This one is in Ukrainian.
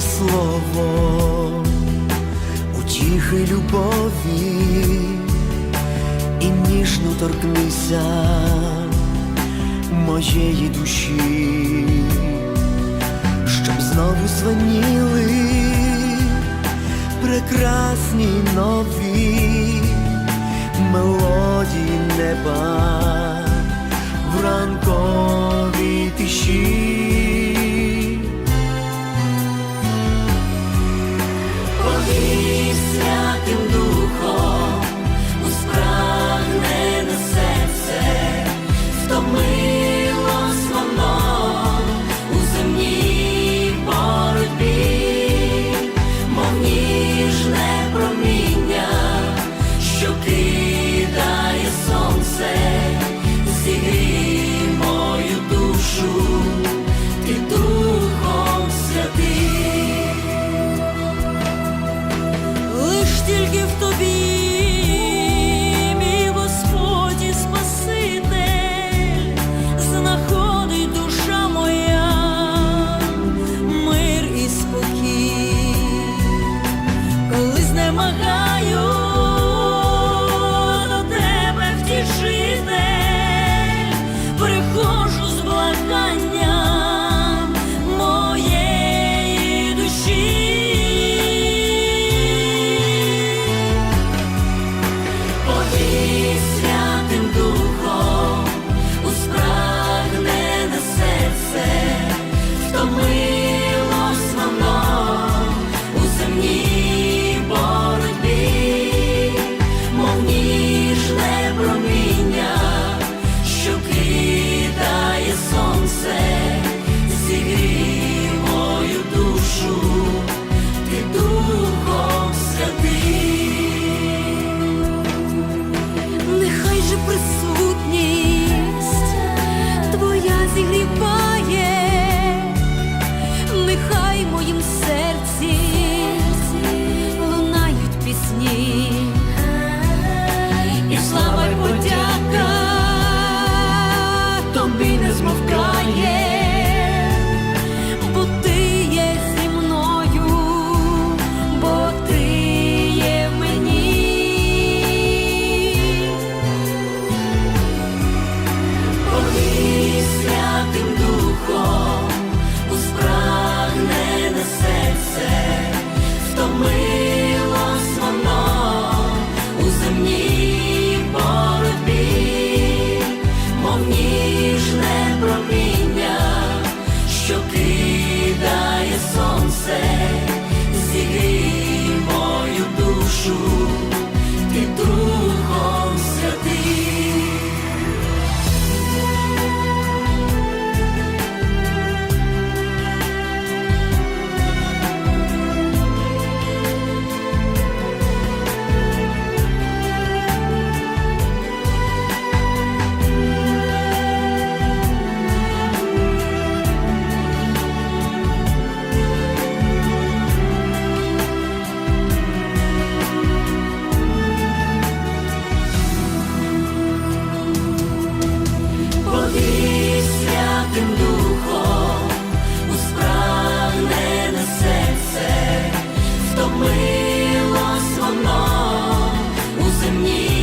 слово утіхи любові і ніжно торкнися моєї душі, щоб знову звеніли прекрасні нові мені.